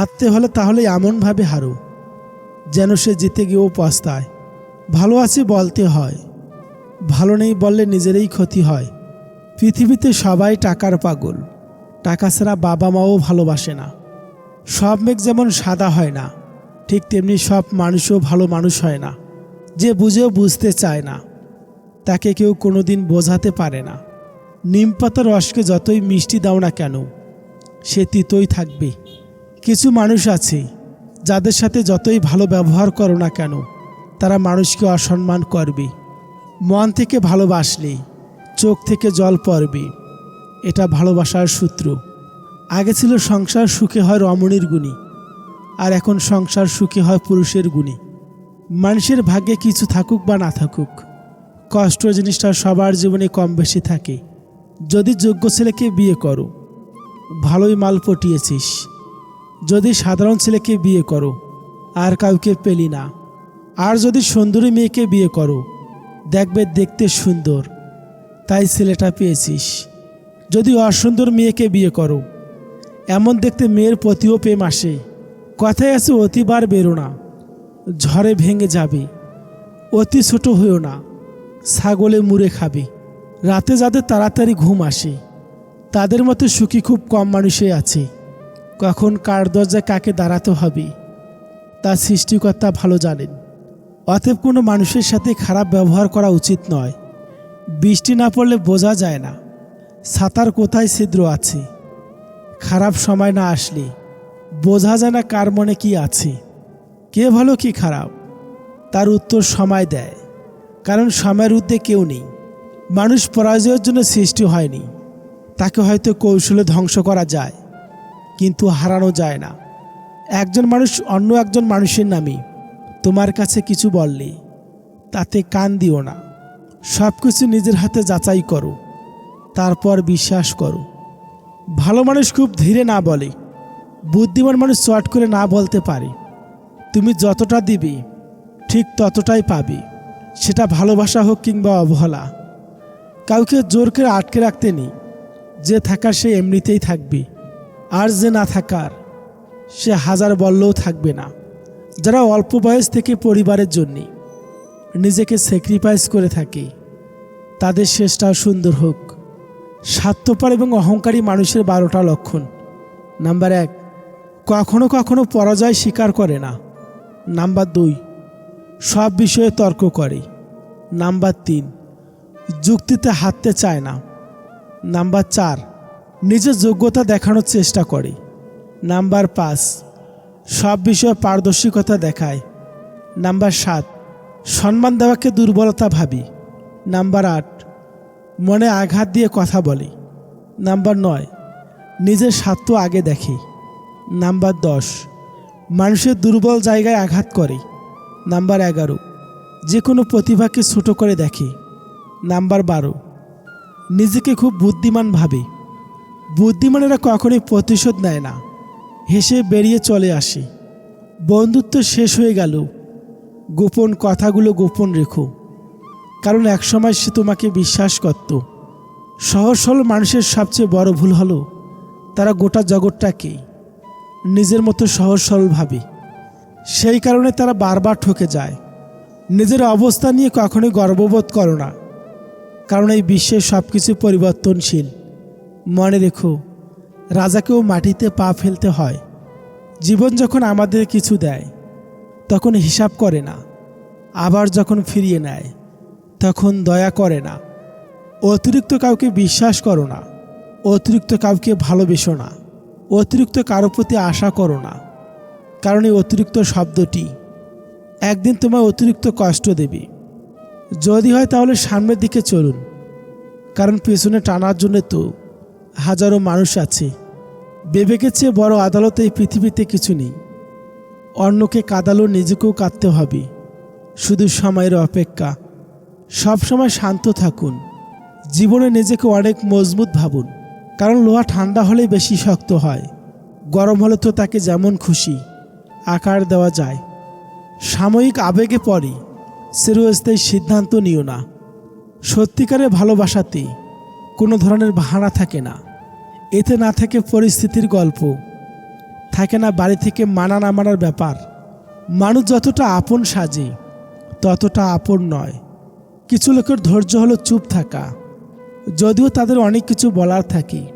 হারতে হলে তাহলে এমনভাবে হারো, যেন সে জিতে গিয়েও পস্তায় ভালো আছি বলতে হয়, ভালো নেই বললে নিজেরই ক্ষতি হয়। পৃথিবীতে সবাই টাকার পাগল, টাকা ছাড়া বাবা মাও ভালোবাসে না। সব মেঘ যেমন সাদা হয় না, ঠিক তেমনি সব মানুষও ভালো মানুষ হয় না, যে বুঝেও বুঝতে চায় না, তাকে কেউ কোনোদিন বোঝাতে পারে না। নিম পাতার রসকে যতই মিষ্টি দাও না কেন, সে তিতই থাকবে কিছু মানুষ আছে যাদের সাথে যতই ভালো ব্যবহার করো না কেন, তারা মানুষকে অসম্মান করবে। মন থেকে ভালোবাসলে চোখ থেকে জল পড়বে। এটা ভালোবাসার সূত্র। আগে ছিল সংসার সুখে হয় রমণীর গুণী, আর এখন সংসার সুখে হয় পুরুষের গুণী। মানুষের ভাগ্যে কিছু থাকুক বা না থাকুক, কষ্ট জিনিসটা সবার জীবনে কম বেশি থাকে। যদি যোগ্য ছেলেকে বিয়ে করো, ভালোই মাল পটিয়েছিস। যদি সাধারণ ছেলেকে বিয়ে করো, আর কাউকে পেলি না। আর যদি সুন্দরী মেয়েকে বিয়ে করো, দেখবে দেখতে সুন্দর। তাই ছেলেটা পেয়েছিস। যদি অসুন্দর মেয়েকে বিয়ে করো, এমন দেখতে মেয়ের প্রতিও প্রেম আসে। কথায় আছে, অতিবার বেরো না, ঝড়ে ভেঙে যাবে। অতি ছোট হইও না, ছাগলে মুড়ে খাবে। রাতে যাদের তাড়াতাড়ি ঘুম আসে, তাদের মতো সুখী খুব কম মানুষই আছে। কখন কার দরজায় কাকে দাঁড়াতে হবে, তা সৃষ্টিকর্তা ভালো জানেন। অতএব কোনো মানুষের সাথে খারাপ ব্যবহার করা উচিত নয়। বৃষ্টি না পড়লে বোঝা যায় না ছাতার কোথায় ছিদ্র আছে। খারাপ সময় না আসলে বোঝা যায় না কার মনে কি আছে। কে ভালো, কি খারাপ? তার উত্তর সময় দেয়, কারণ সময়ের ঊর্ধ্বে কেউ নেই। মানুষ পরাজয়ের জন্য সৃষ্টি হয়নি, তাকে হয়তো কৌশলে ধ্বংস করা যায়। কিন্তু হারানো যায় না। একজন মানুষ অন্য একজন মানুষের নামে, তোমার কাছে কিছু বললে, তাতে কান দিও না। সব কিছু নিজের হাতে যাচাই করো, তারপর বিশ্বাস করো। ভালো মানুষ খুব ধীরে না বলে, বুদ্ধিমান মানুষ চট করে না বলতে পারে। তুমি যতটা দিবে, ঠিক ততটাই পাবে। সেটা ভালোবাসা হোক কিংবা অবহেলা। কাউকে জোর করে আটকে রাখতে নেই, যে থাকার সে এমনিতেই থাকবে। আর যে না থাকার, সে হাজার বললেও থাকবে না। যারা অল্প বয়স থেকে পরিবারের জন্যে নিজেকে স্যাক্রিফাইস করে থাকে, তাদের শেষটা সুন্দর হোক। স্বার্থপর এবং অহংকারী মানুষের বারোটা লক্ষণ। নাম্বার এক, কখনো কখনো পরাজয় স্বীকার করে না। নাম্বার দুই, সব বিষয়ে তর্ক করে। নাম্বার তিন, যুক্তিতে হাঁটতে চায় না। নাম্বার চার নিজের যোগ্যতা দেখানোর চেষ্টা করে। নাম্বার পাঁচ, সব বিষয়ে পারদর্শিকতা দেখায় নাম্বার সাত, সম্মান দেওয়াকে দুর্বলতা ভাবি। নাম্বার আট, মনে আঘাত দিয়ে কথা বলে। নাম্বার নয়, নিজের স্বার্থ আগে দেখে। নাম্বার দশ, মানুষের দুর্বল জায়গায় আঘাত করে। নাম্বার এগারো যে কোনো প্রতিভাকে ছোটো করে দেখে। নাম্বার বারো, নিজেকে খুব বুদ্ধিমান ভাবে। বুদ্ধিমানেরা কখনোই প্রতিশোধ নেয় না। হেসে বেরিয়ে চলে আসে। বন্ধুত্ব শেষ হয়ে গেল। গোপন কথাগুলো গোপন রেখো। কারণ একসময় সে তোমাকে বিশ্বাস করত। সহজ সরল মানুষের সবচেয়ে বড় ভুল হলো, তারা গোটা জগৎটাকে নিজের মতো সহজ সরল ভাবে। সেই কারণে তারা বারবার ঠকে যায়। নিজের অবস্থা নিয়ে কখনোই গর্ববোধ করো না। কারণ এই বিশ্বের সব কিছু পরিবর্তনশীল। মনে রেখো, রাজাকেও মাটিতে পা ফেলতে হয়। জীবন যখন আমাদের কিছু দেয়, তখন হিসাব করে না। আবার যখন ফিরিয়ে নেয়, তখন দয়া করে না। অতিরিক্ত কাউকে বিশ্বাস করো না। অতিরিক্ত কাউকে ভালোবেসো না। অতিরিক্ত কারও প্রতি আশা করো না। কারণ এই অতিরিক্ত শব্দটি একদিন তোমায় অতিরিক্ত কষ্ট দেবে। যদি হয় তাহলে সামনের দিকে চলুন। কারণ পেছনে টানার জন্য তো হাজারো মানুষ আছে। বিবেকের চেয়ে বড় আদালত এই পৃথিবীতে কিছু নেই। অন্যকে কাঁদালো নিজেকেও কাঁদতে হবে। শুধু সময়ের অপেক্ষা। সবসময় শান্ত থাকুন। জীবনে নিজেকে অনেক মজবুত ভাবুন। কারণ লোহা ঠান্ডা হলেই বেশি শক্ত হয়। গরম হলে তো তাকে যেমন খুশি। আকার দেওয়া যায়। সাময়িক আবেগে পরে চিরস্থায়ী সিদ্ধান্ত নিও না। সত্যিকারের ভালোবাসাতে কোনো ধরনের বাহানা থাকে না। এতে না থাকে পরিস্থিতির গল্প। থাকে না বাড়ি থেকে মানা না মানার ব্যাপার। মানুষ যতটা আপন সাজে, ততটা আপন নয়। কিছু লোকের ধৈর্য হলো চুপ থাকা। যদিও তাদের অনেক কিছু বলার থাকে,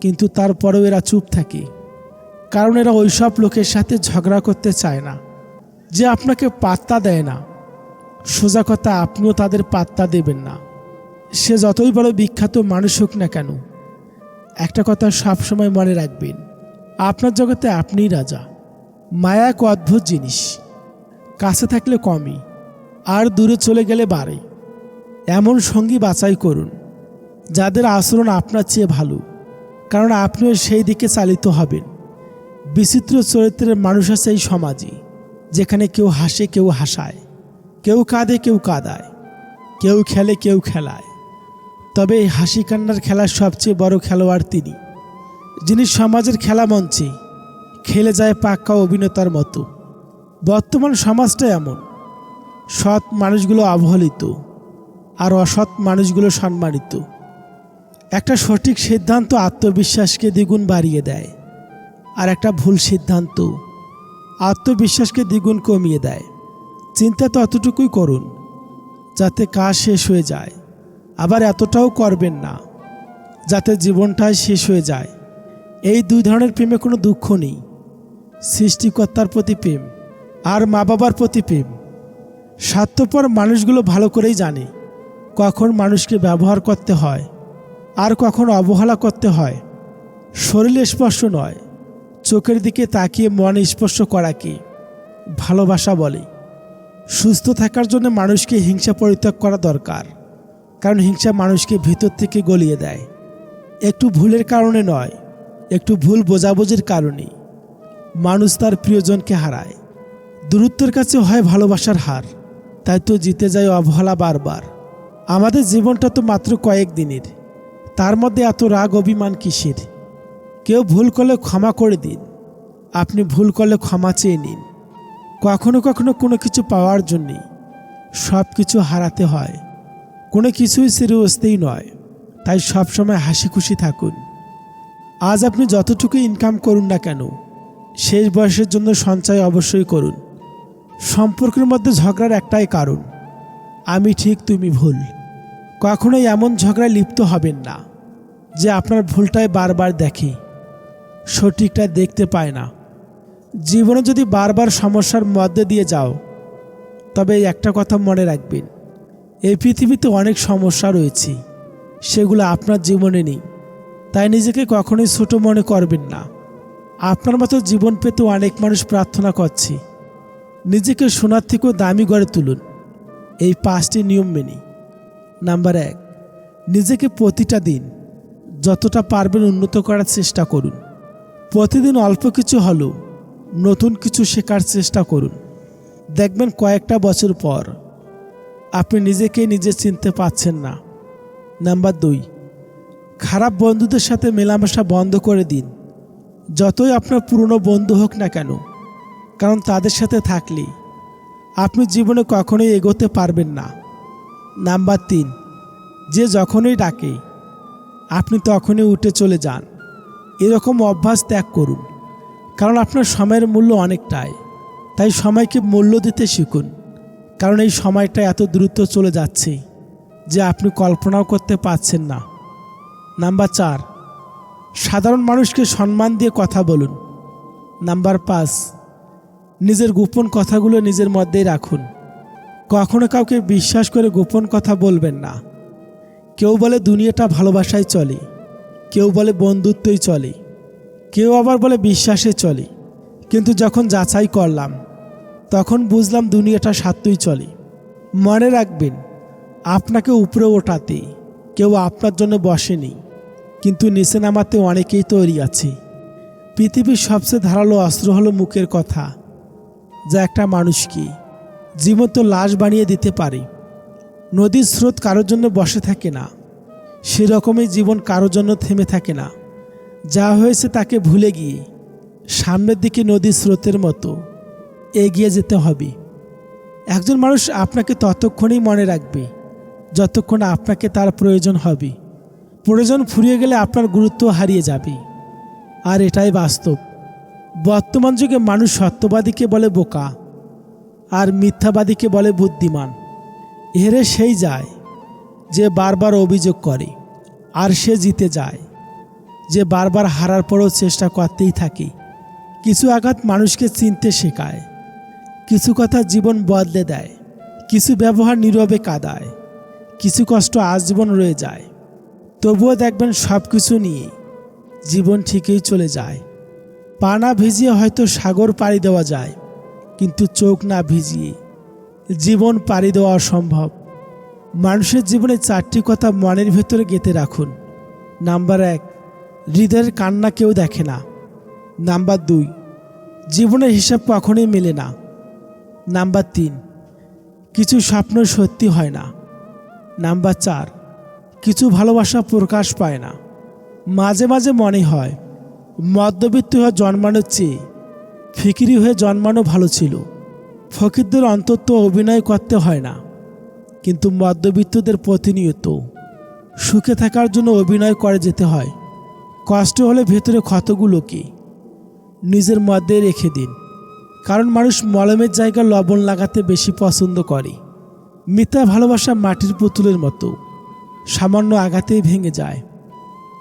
কিন্তু তারপরেও এরা চুপ থাকে। কারণ এরা ওইসব লোকের সাথে ঝগড়া করতে চায় না। যে আপনাকে পাত্তা দেয় না, সোজা কথা আপনিও তাদের পাত্তা দেবেন না। সে যতই বড় বিখ্যাত মানুষ হোক না কেন একটা কথা সবসময় মনে রাখবেন, আপনার জগতে আপনিই রাজা। মায়া এক অদ্ভুত জিনিস, কাছে থাকলে কমই, আর দূরে চলে গেলে বাড়ে। এমন সঙ্গী বাছাই করুন, যাদের আচরণ আপনার চেয়ে ভালো, কারণ আপনিও সেই দিকে চালিত হবেন। বিচিত্র চরিত্রের মানুষ আছে এই সমাজে, যেখানে কেউ হাসে, কেউ হাসায়, কেউ কাঁদে, কেউ কাঁদায়, কেউ খেলে, কেউ খেলায়। তবে এই হাসি কান্নার খেলার সবচেয়ে বড় খেলোয়াড় তিনি, যিনি সমাজের খেলা মঞ্চে খেলে যায় পাক্কা অভিনেতার মতো। বর্তমান সমাজটা এমন, সৎ মানুষগুলো অবহেলিত আর অসৎ মানুষগুলো সম্মানিত। একটা সঠিক সিদ্ধান্ত আত্মবিশ্বাসকে দ্বিগুণ বাড়িয়ে দেয় আর একটা ভুল সিদ্ধান্ত আত্মবিশ্বাসকে দ্বিগুণ কমিয়ে দেয়। চিন্তা তো অতটুকুই করুন, যাতে কাজ শেষ হয়ে যায়। আবার এতটাও করবেন না, যাতে জীবনটাই শেষ হয়ে যায়। এই দুই ধরনের প্রেমে কোনো দুঃখ নেই। সৃষ্টিকর্তার প্রতি প্রেম আর মা বাবার প্রতি প্রেম। স্বার্থপর মানুষগুলো ভালো করেই জানে কখন মানুষকে ব্যবহার করতে হয় আর কখন অবহেলা করতে হয়। শরীর স্পর্শ নয়, চোখের দিকে তাকিয়ে মন স্পর্শ করাকে ভালোবাসা বলে। সুস্থ থাকার জন্য মানুষকে হিংসা পরিত্যাগ করা দরকার। কারণ হিংসা মানুষকে ভিতর থেকে গলিয়ে দেয়। একটু ভুলের কারণে নয়, একটু ভুল বোঝাবুঝির কারণে মানুষ তার প্রিয়জনকে হারায়। দূরত্বের কাছে হয় ভালোবাসার হার, তাই তো জিতে যায় অবহেলা বারবার। আমাদের জীবনটা তো মাত্র কয়েক দিনের। তার মধ্যে এত রাগ অভিমান কিসের? কেউ ভুল করলে ক্ষমা করে দিন। আপনি ভুল করলে ক্ষমা চেয়ে নিন। কখনো কখনো কোনো কিছু পাওয়ার জন্যে সব কিছু হারাতে হয়। কোনো কিছুই চিরস্থায়ী নয়, তাই সবসময় হাসি খুশি থাকুন। আজ আপনি যতটুকু ইনকাম করুন না কেন, শেষ বয়সের জন্য সঞ্চয় অবশ্যই করুন। সম্পর্কের মধ্যে ঝগড়ার একটাই কারণ, আমি ঠিক তুমি ভুল। কখনোই এমন ঝগড়ায় লিপ্ত হবেন না, যে আপনার ভুলটাই বারবার দেখে, সঠিকটা দেখতে পায় না। জীবনে যদি বারবার সমস্যার মধ্যে দিয়ে যাও, তবে একটা কথা মনে রাখবেন এই পৃথিবীতে অনেক সমস্যা রয়েছে। সেগুলো আপনার জীবনে নেই। তাই নিজেকে কখনোই ছোট মনে করবেন না। আপনার মতো জীবন পেতে অনেক মানুষ প্রার্থনা করছে। নিজেকে সোনার থেকেও দামি গড়ে তুলুন। এই পাঁচটি নিয়ম মেনে। নাম্বার এক, নিজেকে প্রতিটা দিন যতটা পারবেন উন্নত করার চেষ্টা করুন। প্রতিদিন অল্প কিছু হলেও নতুন কিছু শেখার চেষ্টা করুন। দেখবেন কয়েকটা বছর পর আপনি নিজেকে নিজে চিনতে পাচ্ছেন না। নাম্বার দুই, খারাপ বন্ধুদের সাথে মেলামেশা বন্ধ করে দিন। যতই আপনার পুরনো বন্ধু হোক না কেন, কারণ তাদের সাথে থাকলে আপনি জীবনে কখনোই এগোতে পারবেন না। নাম্বার তিন, যে যখনই ডাকে, আপনি তখনই উঠে চলে যান। এরকম অভ্যাস ত্যাগ করুন, কারণ আপনার সময়ের মূল্য অনেকটাই। তাই সময়কে মূল্য দিতে শিখুন। কারণ এই সময়টা এত দ্রুত চলে যাচ্ছে যে আপনি কল্পনাও করতে পারছেন না। নাম্বার চার, সাধারণ মানুষকে সম্মান দিয়ে কথা বলুন। নাম্বার পাঁচ, নিজের গোপন কথাগুলো নিজের মধ্যেই রাখুন। কখনো কাউকে বিশ্বাস করে গোপন কথা বলবেন না। কেউ বলে দুনিয়াটা ভালোবাসায় চলে, কেউ বলে বন্ধুত্বই চলে, কেউ আবার বলে বিশ্বাসে চলে। কিন্তু যখন যাচাই করলাম তখন বুঝলাম দুনিয়াটা সাত্যই চলে। মনে রাখবেন, আপনাকে উপরে ওঠাতে কেউ আপনার জন্য বসেনি, কিন্তু নিচে নামাতে অনেকেই তৈরি আছে। পৃথিবীর সবচেয়ে ধারালো অস্ত্র হলো মুখের কথা, যা একটা মানুষকে জীবন্ত লাশ বানিয়ে দিতে পারে। নদীর স্রোত কারোর জন্য বসে থাকে না, সেরকমই জীবন কারোর জন্য থেমে থাকে না। যা হয়েছে তাকে ভুলে গিয়ে সামনের দিকে নদীর স্রোতের মতো। এগিয়ে যেতে হবে। একজন মানুষ আপনাকে ততক্ষণই মনে রাখবে, যতক্ষণ আপনাকে তার প্রয়োজন হবে। প্রয়োজন ফুরিয়ে গেলে আপনার গুরুত্ব হারিয়ে যাবে। আর এটাই বাস্তব। বর্তমান যুগে মানুষ সত্যবাদীকে বলে বোকা, আর মিথ্যাবাদীকে বলে বুদ্ধিমান। হেরে সেই যায়, যে বারবার অভিযোগ করে, আর সে জিতে যায়। যে বারবার হারার পরও চেষ্টা করতেই থাকে। কিছু আঘাত মানুষকে চিনতে শেখায়। কিছু কথা জীবন বদলে দেয়, কিছু ব্যবহার নীরবে কাদায়, কিছু কষ্ট আজীবন রয়ে যায়। তবুও দেখবেন সব কিছু নিয়ে জীবন ঠিকই চলে যায়। পা না ভিজিয়ে হয়তো সাগর পাড়ি দেওয়া যায়, কিন্তু চোখ না ভিজিয়ে জীবন পাড়ি দেওয়া অসম্ভব। মানুষের জীবনে চারটি কথা মনের ভেতরে গেঁথে রাখুন। নাম্বার এক, হৃদয়ের কান্না কেউ দেখে না। নাম্বার দুই, জীবনের হিসাব কখনোই মেলে না। নাম্বার তিন, কিছু স্বপ্ন সত্যি হয় না। নাম্বার চার, কিছু ভালোবাসা প্রকাশ পায় না। মাঝে মাঝে মনে হয়, মধ্যবিত্ত হয়ে জন্মানোর চেয়ে ফিকিরি হয়ে জন্মানো ভালো ছিল। ফকিরদের অন্তত অভিনয় করতে হয় না। কিন্তু মধ্যবিত্তদের প্রতিনিয়ত সুখে থাকার জন্য অভিনয় করে যেতে হয়। কষ্ট হলে ভেতরে ক্ষতগুলোকে নিজের মধ্যে রেখে দিন। কারণ মানুষ মলমের জায়গায় লবণ লাগাতে বেশি পছন্দ করে। মিথ্যা ভালোবাসা মাটির পুতুলের মতো। সামান্য আঘাতেই ভেঙে যায়।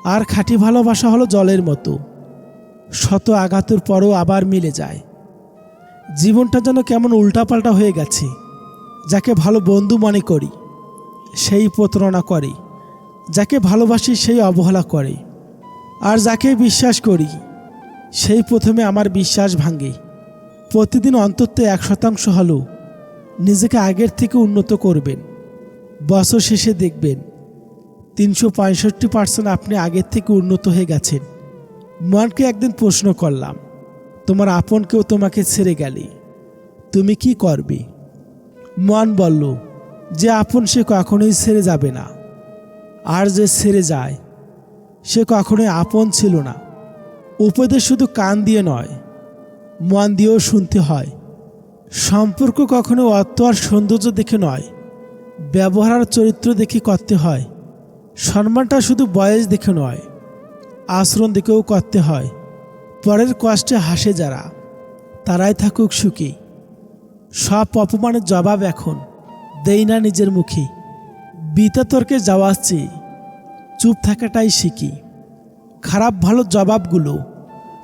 আর খাঁটি ভালোবাসা হলো জলের মতো। শত আঘাতের পরও আবার মিলে যায়। জীবনটা যেন কেমন উল্টাপাল্টা হয়ে গেছে, যাকে ভালো বন্ধু মনে করি, সেই প্রতারণা করে, যাকে ভালোবাসি সেই অবহেলা করে। আর যাকে বিশ্বাস করি, সেই প্রথমে আমার বিশ্বাস ভাঙে। প্রতিদিন অন্তত এক শতাংশ হলেও নিজেকে আগের থেকে উন্নত করবেন। বছর শেষে দেখবেন তিনশো পঁয়ষট্টি পার্সেন্ট আপনি আগের থেকে উন্নত হয়ে গেছেন। মনকে একদিন প্রশ্ন করলাম, তোমার আপন কেউ তোমাকে ছেড়ে গেলে, তুমি কি করবে? মন বলল, যে আপন সে কখনোই ছেড়ে যাবে না, আর যে ছেড়ে যায়, সে কখনোই আপন ছিল না। উপদেশ শুধু কান দিয়ে নয় মন দিয়েও শুনতে হয়। সম্পর্ক কখনো অর্থ আর সৌন্দর্য দেখে নয়, ব্যবহার আর চরিত্র দেখে করতে হয়। সম্মানটা শুধু বয়স দেখে নয়, আচরণ দেখেও করতে হয়। পরের কষ্টে হাসে যারা, তারাই থাকুক সুখী। সব অপমানের জবাব এখন দেই না নিজের মুখে। বিতা তর্কে যাওয়া চেয়ে চুপ থাকাটাই শিখি। খারাপ ভালো জবাবগুলো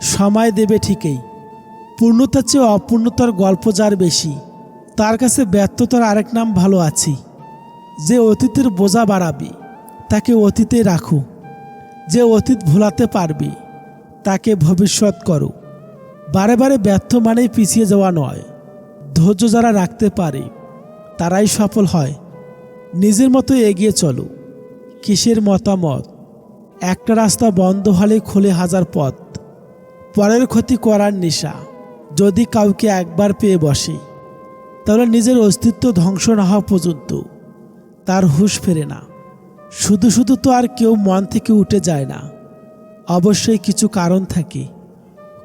সময় দেবে ঠিকই। পূর্ণতার চেয়ে অপূর্ণতার গল্প যার বেশি, তার কাছে ব্যর্থতার আরেক নাম ভালো আছি, যে অতীতের বোঝা বাড়াবে, তাকে অতীতে রাখো, যে অতীত ভোলাতে পারবে, তাকে ভবিষ্যৎ করো। বারে বারে ব্যর্থ মানেই পিছিয়ে যাওয়া নয়, ধৈর্য যারা রাখতে পারে, তারাই সফল হয়। নিজের মতো এগিয়ে চলো, কিসের মতামত? একটা রাস্তা বন্ধ হলে খোলে হাজার পথ, পরের ক্ষতি করার নেশা। যদি কাউকে একবার পেয়ে বসে, তাহলে নিজের অস্তিত্ব ধ্বংস না হওয়া পর্যন্ত তার হুঁশ ফেরে না। শুধু শুধু তো আর কেউ মন থেকে উঠে যায় না। অবশ্যই কিছু কারণ থাকে।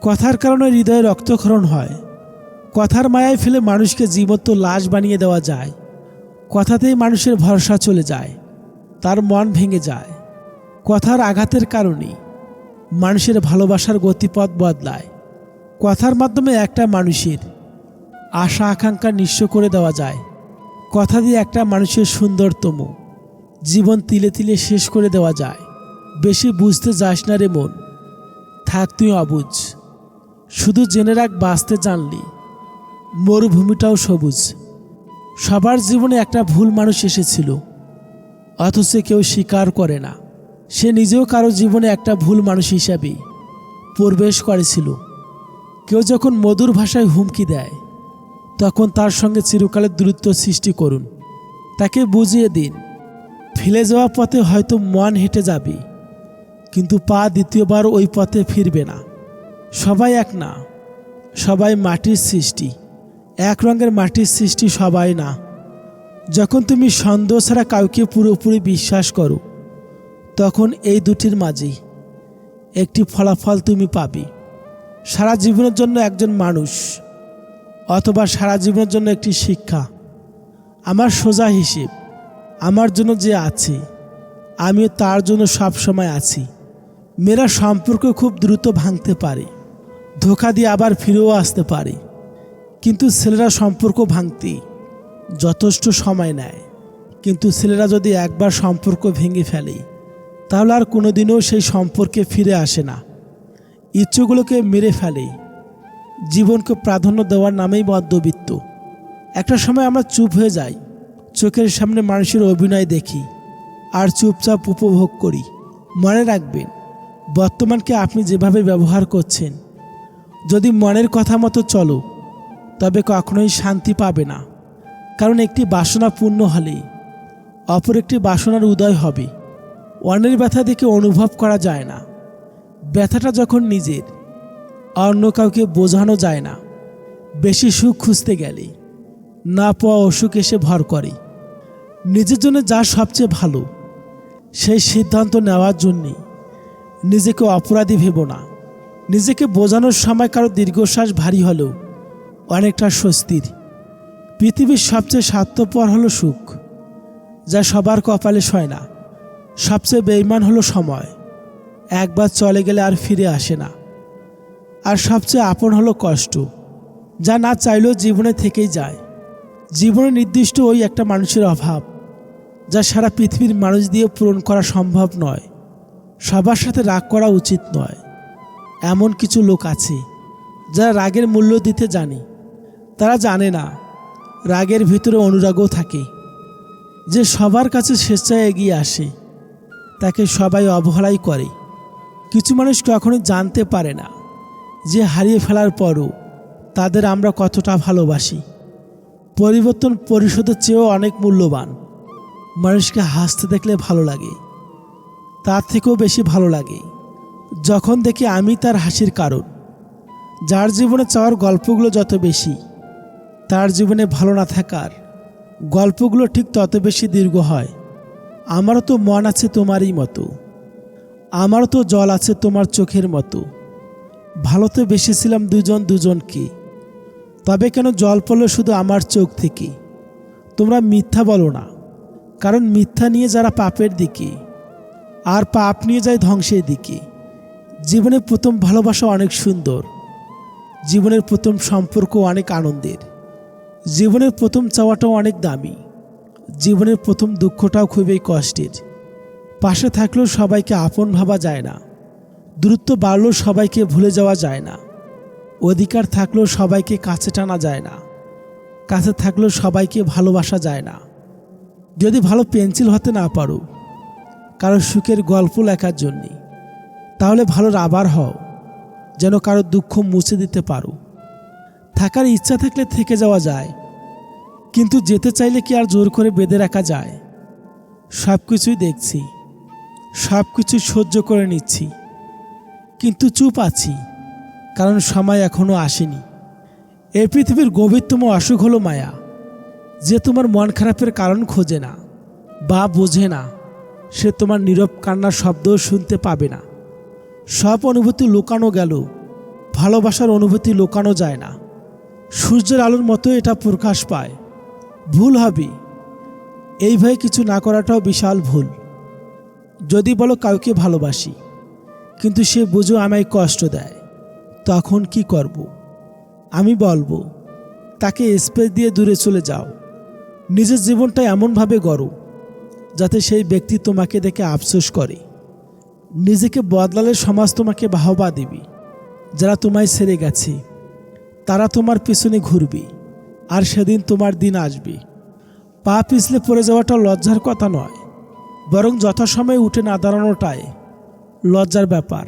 কথার কারণে হৃদয়ে রক্তক্ষরণ হয়। কথার মায়ায় ফেলে মানুষকে জীবন্ত লাশ বানিয়ে দেওয়া যায়। কথাতেই মানুষের ভরসা চলে যায়। তার মন ভেঙে যায়। কথার আঘাতের কারণে মানুষের ভালোবাসার গতিপথ বদলায়। কথার মাধ্যমে একটা মানুষের আশা আকাঙ্ক্ষা নিঃস্ব করে দেওয়া যায়। কথা দিয়ে একটা মানুষের সুন্দরতম জীবন তিলে তিলে শেষ করে দেওয়া যায়। বেশি বুঝতে যাস না রে মন। থাক তুই অবুজ শুধু জেনে রাখ বাঁচতে জানলি। মরুভূমিটাও সবুজ। সবার জীবনে একটা ভুল মানুষ এসেছিল। অথচ কেউ স্বীকার করে না। সে নিজেও কারও জীবনে একটা ভুল মানুষ হিসাবেই প্রবেশ করেছিল। কেউ যখন মধুর ভাষায় হুমকি দেয়, তখন তার সঙ্গে চিরকালের দূরত্ব সৃষ্টি করুন। তাকে বুঝিয়ে দিন ফেলে যাওয়া পথে হয়তো মন হেঁটে যাবে, কিন্তু পা দ্বিতীয়বার ওই পথে ফিরবে না। সবাই এক না, সবাই মাটির সৃষ্টি। এক রঙের মাটির সৃষ্টি সবাই না। যখন তুমি সন্দেহ ছাড়া কাউকে পুরোপুরি বিশ্বাস করো, তখন এই দুটির মাঝেই একটি ফলাফল তুমি পাবে। সারা জীবনের জন্য একজন মানুষ অথবা সারা জীবনের জন্য একটি শিক্ষা। আমার সোজা হিসেব, আমার জন্য যে আছে, আমিও তার জন্য সব সময় আছি। মেয়েরা সম্পর্ক খুব দ্রুত ভাঙতে পারে, ধোকা দিয়ে আবার ফিরেও আসতে পারে। কিন্তু ছেলেরা সম্পর্ক ভাঙতে যথেষ্ট সময় নেয়। কিন্তু ছেলেরা যদি একবার সম্পর্ক ভেঙে ফেলে, তাহলে আর কোনোদিনও সেই সম্পর্কে ফিরে আসে না। ইচ্ছুগুলোকে মেরে ফেলে। জীবনকে প্রাধান্য দেওয়ার নামেই মধ্যবিত্ত একটা সময় আমরা চুপ হয়ে যাই, চোখের সামনে মানুষের অভিনয় দেখি, আর চুপচাপ উপভোগ করি। মনে রাখবেন, বর্তমানকে আপনি যেভাবে ব্যবহার করছেন, যদি মনের কথা মতো চলো, তবে কখনোই শান্তি পাবে না। কারণ একটি বাসনা পূর্ণ হলে অপর একটি বাসনার উদয় হবে। অন্যের ব্যথা দেখে অনুভব করা যায় না। ব্যথাটা যখন নিজের অন্য কাউকে বোঝানো যায় না, বেশি সুখ খুঁজতে গেলে, না পাওয়া অসুখ এসে ভর করে। নিজের জন্য যা সবচেয়ে ভালো, সেই সিদ্ধান্ত নেওয়ার জন্যে নিজেকে অপরাধী ভেব না। নিজেকে বোঝানোর সময় কারও দীর্ঘশ্বাস ভারী হলেও অনেকটা স্বস্তির। পৃথিবীর সবচেয়ে স্বার্থপর হলো সুখ, যা সবার কপালে সয় না। সবচেয়ে বেইমান হলো সময়। একবার চলে গেলে আর ফিরে আসে না। আর সবচেয়ে আপন হলো কষ্ট, যা না চাইলেও জীবনে থেকেই যায়। জীবনে নির্দিষ্ট ওই একটা মানুষের অভাব, যা সারা পৃথিবীর মানুষ দিয়ে পূরণ করা সম্ভব নয়, সবার সাথে রাগ করা উচিত নয়। এমন কিছু লোক আছে, যারা রাগের মূল্য দিতে জানে। তারা জানে না, রাগের ভিতরে অনুরাগও থাকে। যে সবার কাছে স্বেচ্ছায় এগিয়ে আসে, তাকে সবাই অবহেলাই করে। কিছু মানুষ কখনোই জানতে পারে না যে হারিয়ে ফেলার পরও তাদের আমরা কতটা ভালোবাসি। পরিবর্তন পরিশোধের চেয়েও অনেক মূল্যবান। মানুষকে হাসতে দেখলে ভালো লাগে। তার থেকেও বেশি ভালো লাগে যখন দেখি আমি তার হাসির কারণ। যার জীবনে চাওয়ার গল্পগুলো যত বেশি, তার জীবনে ভালো না থাকার গল্পগুলো ঠিক তত বেশি দীর্ঘ হয়। আমারও তো মন আছে তোমারই মতো। আমারও তো জল আছে তোমার চোখের মতো। ভালো তো বেসেছিলাম দুজন দুজনকে। তবে কেন জল পড়ল শুধু আমার চোখ থেকে? তোমরা মিথ্যা বলো না, কারণ মিথ্যা নিয়ে যারা পাপের দিকে, আর পাপ নিয়ে যায় ধ্বংসের দিকে। জীবনের প্রথম ভালোবাসা অনেক সুন্দর, জীবনের প্রথম সম্পর্ক অনেক আনন্দের, জীবনের প্রথম চাওয়াটাও অনেক দামি, জীবনের প্রথম দুঃখটাও খুবই কষ্টের। পাশে থাকলেও সবাইকে আপন ভাবা যায় না। দূরত্ব বাড়লেও সবাইকে ভুলে যাওয়া যায় না। অধিকার থাকলেও সবাইকে কাছে টানা যায় না। কাছে থাকলেও সবাইকে ভালোবাসা যায় না। যদি ভালো পেন্সিল হতে না পারো, কারও সুখের গল্প লেখার জন্যে, তাহলে ভালো রাবার হও, যেন কারও দুঃখ মুছে দিতে পারো। থাকার ইচ্ছা থাকলে থেকে যাওয়া যায়, কিন্তু যেতে চাইলে কি আর জোর করে বেঁধে রাখা যায়? সব কিছুই দেখছি। সব কিছু সহ্য করে নিচ্ছি। কিন্তু চুপ আছি, কারণ সময় এখনও আসেনি। এই পৃথিবীর গভীরতম অসুখ হলো মায়া, যে তোমার মন খারাপের কারণ খোঁজে না বা বোঝে না। সে তোমার নীরব কান্নার শব্দও শুনতে পাবে না। সব অনুভূতি লুকানো গেল, ভালোবাসার অনুভূতি লুকানো যায় না। সূর্যের আলোর মতো এটা প্রকাশ পায়। ভুল হবে। এই ভয়ে কিছু না করাটাও বিশাল ভুল। যদি বলো কাউকে ভালোবাসি, কিন্তু সে বুঝো আমায় কষ্ট দেয়, তখন কি করব। আমি বলব, তাকে স্পেস দিয়ে দূরে চলে যাও। নিজের জীবনটা এমনভাবে গড়ো, যাতে সেই ব্যক্তি তোমাকে দেখে আফসোস করে। নিজেকে বদলালে সমাজ তোমাকে বাহবা দিবি। যারা তোমায় ছেড়ে গেছে, তারা তোমার পেছনে ঘুরবে, আর সেদিন তোমার দিন আসবে। পা পিছলে পড়ে যাওয়াটা লজ্জার কথা নয়। বরং যথাসময়ে উঠে না দাঁড়ানোটাই লজ্জার ব্যাপার।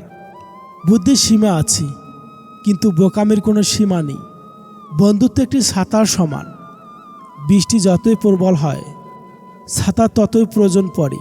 বুদ্ধির সীমা আছে, কিন্তু বোকামের কোনো সীমা নেই। বন্ধুত্ব একটি সাঁতার সমান। বৃষ্টি যতই প্রবল হয়, সাঁতার ততই প্রয়োজন পড়ে।